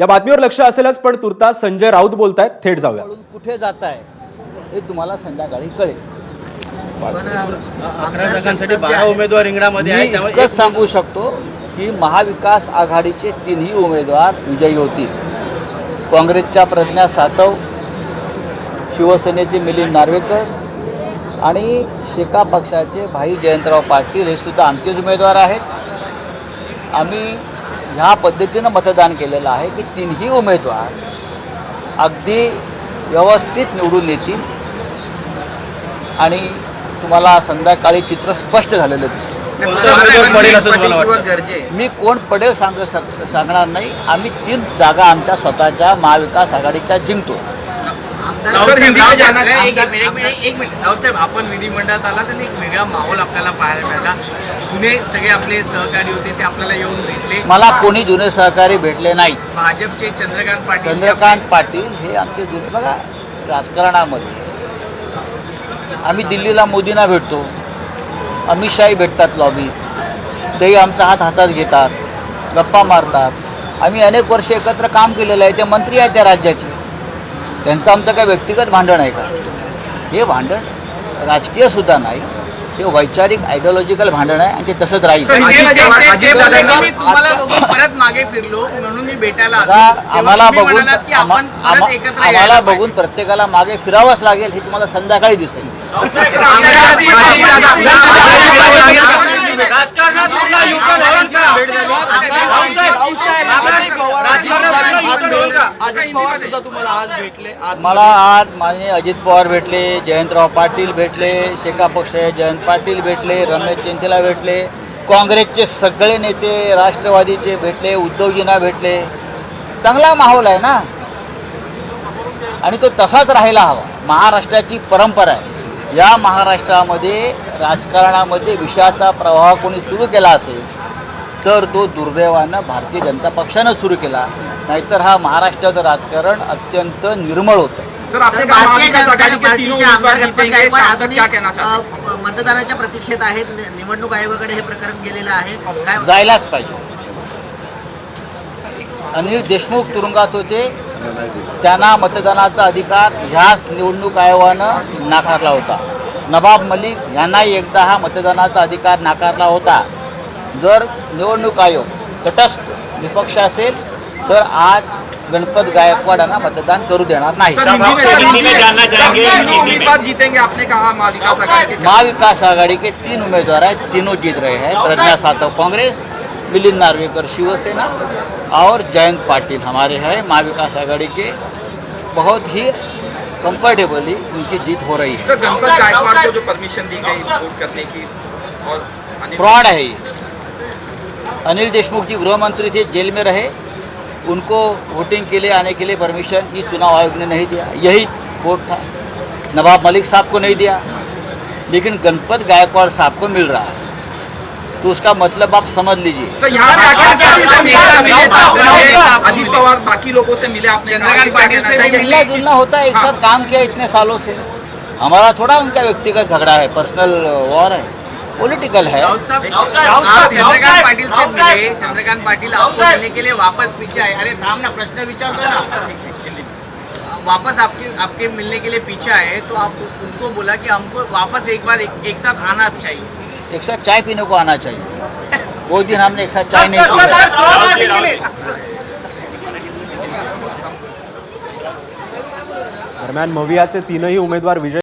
या बातमीवर लक्ष असेलच पण तुर्तास संजय राऊत बोलतायत थेट जाऊया. कुठे जात आहे हे तुम्हाला संध्याकाळी कळेल. अकरा जागांसाठी बारा उमेदवार रिंगणामध्ये मी आहेत त्यामुळे इतकंच सांगू शकतो की महाविकास आघाडीचे तिन्ही उमेदवार विजयी होतील. काँग्रेसच्या प्रज्ञा सातव शिवसेनेचे मिलिंद नार्वेकर आणि शेका पक्षाचे भाई जयंतराव पाटील हे सुद्धा आमचेच उमेदवार आहेत. आम्ही ह्या पद्धतीनं मतदान केलेलं आहे की तिन्ही उमेदवार अगदी व्यवस्थित निवडून येतील आणि तुम्हाला संध्याकाळी चित्र स्पष्ट झालेलं दिसेल. मी कोण पडेल सांग सांगणार नाही. आम्ही तीन जागा आमच्या स्वतःच्या महाविकास आघाडीच्या जिंकतो. आपण विधिमंडळात आला तर एक वेगळा माहोल आपल्याला पाहायला मिळाला. जुने सगळे आपले सहकारी होते ते आपल्याला येऊन भेटले. मला कोणी जुने सहकारी भेटले नाही. भाजपचे चंद्रकांत पाटील. चंद्रकांत पाटील हे आमचे जुने बघा राजकारणामध्ये. आम्ही दिल्लीला मोदींना भेटतो. अमित शाही भेटतात लॉबीत तेही आमचा हात हातात घेतात. गप्पा मारतात. आम्ही अनेक वर्ष एकत्र काम केलेलं आहे ते मंत्री आहेत त्या राज्याचे. त्यांचं आमचं काय व्यक्तिगत भांडण आहे का? हे भांडण राजकीय सुद्धा नाही. हे वैचारिक आयडिओलॉजिकल भांडण आहे आणि ते तसंच राहील परत मागे फिरलो म्हणून मी भेटायला आम्हाला बघून आम्हाला बघून प्रत्येकाला मागे फिरावंच लागेल हे तुम्हाला संध्याकाळी दिसेल आज मला आज माझे अजित पवार भेटले जयंतराव पाटील भेटले शेका पक्ष जयंत पाटील भेटले रमेश चिंतेला भेटले काँग्रेसचे सगळे नेते राष्ट्रवादीचे भेटले उद्धवजींना भेटले. चांगला माहोल आहे ना? आणि तो तसाच राहायला हवा. महाराष्ट्राची परंपरा आहे. या महाराष्ट्रामध्ये राजकारणामध्ये विषयाचा प्रवाह कोणी सुरू केला असेल तर तो दुर्दैवानं भारतीय जनता पक्षानं सुरू केला. नाहीतर हा महाराष्ट्राचं राजकारण अत्यंत निर्मळ होतं. मतदानाच्या प्रतीक्षेत आहेत. निवडणूक आयोगाकडे हे प्रकरण गेलेलं आहे. काय जायलाच पाहिजे. अनिल देशमुख तुरुंगात होते. त्यांना मतदानाचा अधिकार ह्याच निवडणूक आयोगानं नाकारला होता. नवाब मलिक यांनाही एकदा हा मतदानाचा अधिकार नाकारला होता. जर निवडणूक आयोग तटस्थ निपक्ष असेल तर आज गणपत गायकवाडांना मतदान करू देणार नाही. उम्मीदवार जीतेंगे आपने कहा महाविकास आघाड़ी के महाविकास आघाड़ी के तीन उम्मीदवार हैं तीनों जीत रहे हैं प्रज्ञा सातव कांग्रेस मिलिंद नार्वेकर शिवसेना और जयंत पाटिल हमारे हैं। महाविकास आघाड़ी के बहुत ही कंफर्टेबली उनकी जीत हो रही है। सर गणपत गायकवाड़ को जो परमिशन दी गई वोट करने की और फ्रॉड है ये। अनिल देशमुख जी गृह मंत्री थे जेल में रहे। उनको वोटिंग के लिए आने के लिए परमिशन इस चुनाव आयोग ने नहीं दिया। यही वोट था। नवाब मलिक साहब को नहीं दिया। लेकिन गणपत गायकवाड़ साहब को मिल रहा है। तो उसका मतलब आप समझ लीजिए। सर यहाँ पे आकर के आपने मिला- मिले था, अजित पवार बाकी लोगों से मिले आपने चंद्रकांत पाटिल से भी मिलना जुलना होता है। एक हाँ। साथ काम किया इतने सालों से। हमारा थोड़ा उनका व्यक्तिगत झगड़ा है। पर्सनल वॉर है। पॉलिटिकल है। चंद्रकांत पाटिल से मिले चंद्रकांत पाटिल आपको मिलने के लिए वापस पीछे आए। अरे थाम ना प्रश्न विचार दो ना वापस आपके आपके मिलने के लिए पीछे आए तो आप उनको बोला कि हमको वापस एक बार एक, एक साथ आना चाहिए। एक साथ चाय पीने को आना चाहिए। वो दिन हमने एक साथ चाय नहीं पी। दरम्यान मवियाचे तीनही उमेदवार विजय